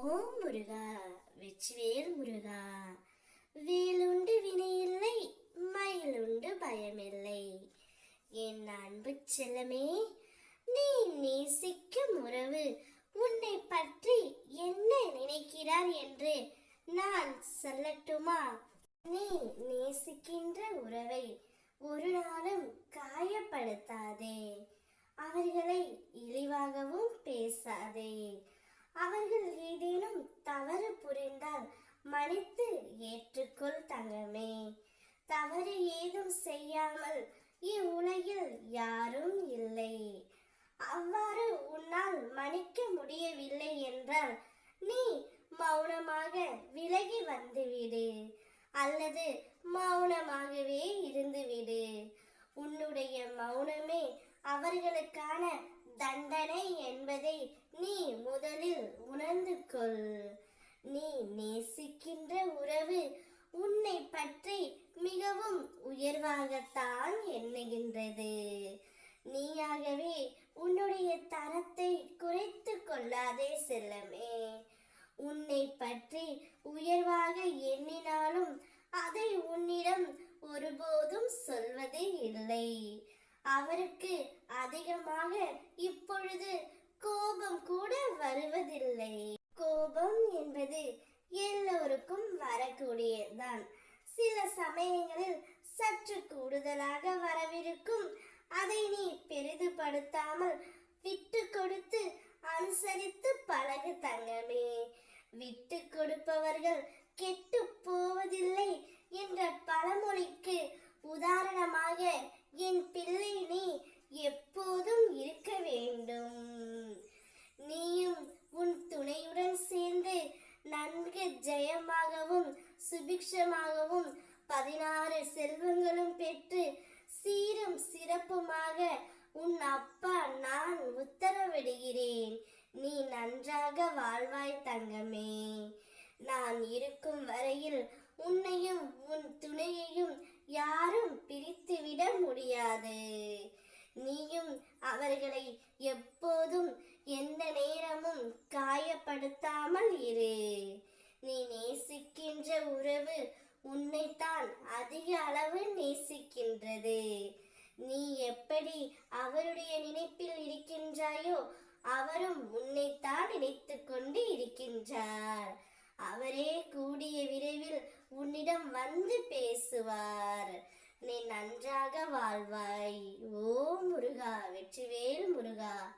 ஓம் முருகா வெற்றிவேல் முருகா. வேலுண்டு வினையில்லை மயிலுண்டு பயமில்லை. என் அன்பு செல்லமே நீ நேசிக்கும் உறவு உன்னை பற்றி என்ன நினைக்கிறார் என்று நான் சொல்லட்டுமா? நீ நேசிக்கின்ற உறவை ஒரு நாளும் காயப்படுத்தாதே. அவர்களை இழிவாகவும் அவர்கள் ஏதேனும் தவறு புரிந்தால் மன்னித்து ஏற்றுக்கொள் தங்கமே. தவறு ஏதும் செய்யாமல் இவ்வுலகில் யாரும் இல்லை. அவ்வாறு உன்னால் மன்னிக்க முடியவில்லை என்றால் நீ மௌனமாக விலகி வந்துவிடு அல்லது மௌனமாகவே இருந்துவிடு. உன்னுடைய மௌனமே அவர்களுக்கான தண்டனை என்பதை நீ முதலில் உணர்ந்து கொள். நீ நேசிக்கின்ற உறவு உன்னை பற்றி மிகவும் உயர்வாகத்தான் எண்ணுகின்றது. நீயாகவே உன்னுடைய தரத்தை குறைத்து கொள்ளாதே செல்லமே. உன்னை பற்றி உயர்வாக எண்ணினாலும் அதை உன்னிடம் ஒருபோதும் சொல்வது இல்லை. அவருக்கு அதிகமாக இப்பொழுது கோபம் கூட வருவதில்லை. கோபம் என்பது எல்லோருக்கும் வரக்கூடியதுதான். சில சமயங்களில் சற்று கூடுதலாக வரவிருக்கும். அதை நீ பெரிதுபடுத்தாமல் விட்டு கொடுத்து அனுசரித்து பழகு தங்கமே. விட்டு கொடுப்பவர்கள் கெட்டு போவதில்லை என்ற பழமொழி உதாரணமாக என் பிள்ளை நீ எப்போதும் இருக்க வேண்டும் நீயும் உன் துணையுடன் சேர்ந்து நன்கு ஜெயமாகவும் சுபிக்ஷமாகவும் பதினாறு செல்வங்களும் பெற்று சீரும் சிறப்புமாக உன் அப்பா நான் உத்தரவிடுகிறேன். நீ நன்றாக வாழ்வாய் தங்கமே. நான் இருக்கும் வரையில் உன்னையும் உன் துணையையும் யாரும் பிரித்துவிட முடியாது. நீயும் அவர்களை எப்போதும் எந்த நேரமும் காயப்படுத்தாமல் இரு. நீ நேசிக்கின்ற உறவு உன்னைத்தான் அதிக அளவு நேசிக்கின்றது. நீ எப்படி அவருடைய நினைப்பில் இருக்கின்றாயோ அவரும் உன்னைத்தான் நினைத்து கொண்டு இருக்கின்றார். அவரே கூடிய விரைவில் உன்னிடம் வந்து பேசுவார். நீ நன்றாக வாழ்வாய். ஓ முருகா வெற்றிவேல் முருகா.